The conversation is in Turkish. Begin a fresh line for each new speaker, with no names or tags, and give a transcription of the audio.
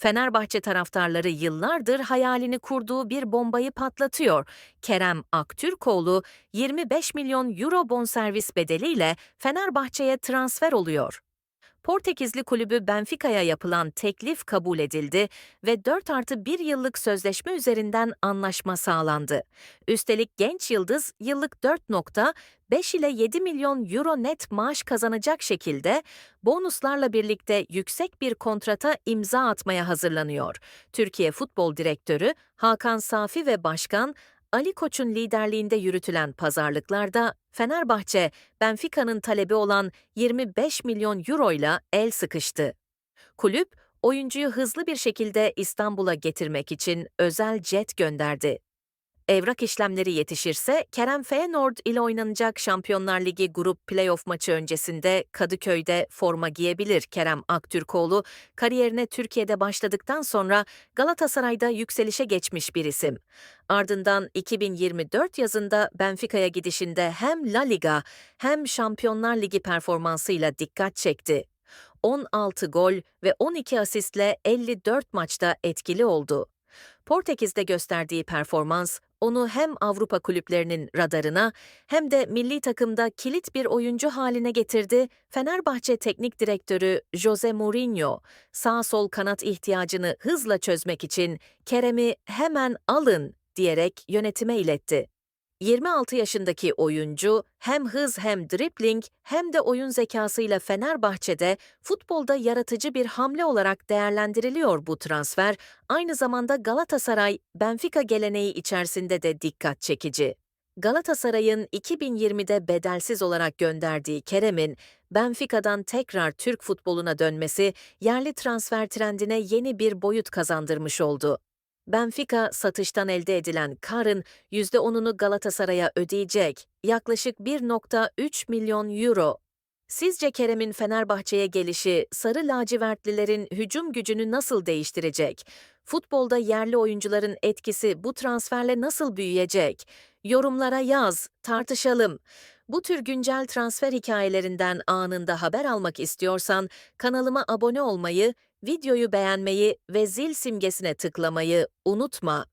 Fenerbahçe taraftarları yıllardır hayalini kurduğu bir bombayı patlatıyor. Kerem Aktürkoğlu 25 milyon euro bonservis bedeliyle Fenerbahçe'ye transfer oluyor. Portekizli kulübü Benfica'ya yapılan teklif kabul edildi ve 4 artı 1 yıllık sözleşme üzerinden anlaşma sağlandı. Üstelik genç yıldız yıllık 4.5 ile 7 milyon euro net maaş kazanacak şekilde bonuslarla birlikte yüksek bir kontrata imza atmaya hazırlanıyor. Türkiye Futbol Direktörü Hakan Safi ve Başkan Ali Koç'un liderliğinde yürütülen pazarlıklarda Fenerbahçe, Benfica'nın talebi olan 25 milyon euro ile el sıkıştı. Kulüp, oyuncuyu hızlı bir şekilde İstanbul'a getirmek için özel jet gönderdi. Evrak işlemleri yetişirse Kerem Feyenoord ile oynanacak Şampiyonlar Ligi grup playoff maçı öncesinde Kadıköy'de forma giyebilir Kerem Aktürkoğlu. Kariyerine Türkiye'de başladıktan sonra Galatasaray'da yükselişe geçmiş bir isim. Ardından 2024 yazında Benfica'ya gidişinde hem La Liga hem Şampiyonlar Ligi performansıyla dikkat çekti. 16 gol ve 12 asistle 54 maçta etkili oldu. Portekiz'de gösterdiği performans onu hem Avrupa kulüplerinin radarına hem de milli takımda kilit bir oyuncu haline getirdi. Fenerbahçe Teknik Direktörü Jose Mourinho, sağ sol kanat ihtiyacını hızla çözmek için Kerem'i hemen alın diyerek yönetime iletti. 26 yaşındaki oyuncu hem hız hem dribling hem de oyun zekasıyla Fenerbahçe'de futbolda yaratıcı bir hamle olarak değerlendiriliyor bu transfer. Aynı zamanda Galatasaray, Benfica geleneği içerisinde de dikkat çekici. Galatasaray'ın 2020'de bedelsiz olarak gönderdiği Kerem'in Benfica'dan tekrar Türk futboluna dönmesi yerli transfer trendine yeni bir boyut kazandırmış oldu. Benfica satıştan elde edilen karın %10'unu Galatasaray'a ödeyecek, yaklaşık 1.3 milyon euro. Sizce Kerem'in Fenerbahçe'ye gelişi sarı lacivertlilerin hücum gücünü nasıl değiştirecek? Futbolda yerli oyuncuların etkisi bu transferle nasıl büyüyecek? Yorumlara yaz, tartışalım. Bu tür güncel transfer hikayelerinden anında haber almak istiyorsan kanalıma abone olmayı, videoyu beğenmeyi ve zil simgesine tıklamayı unutma.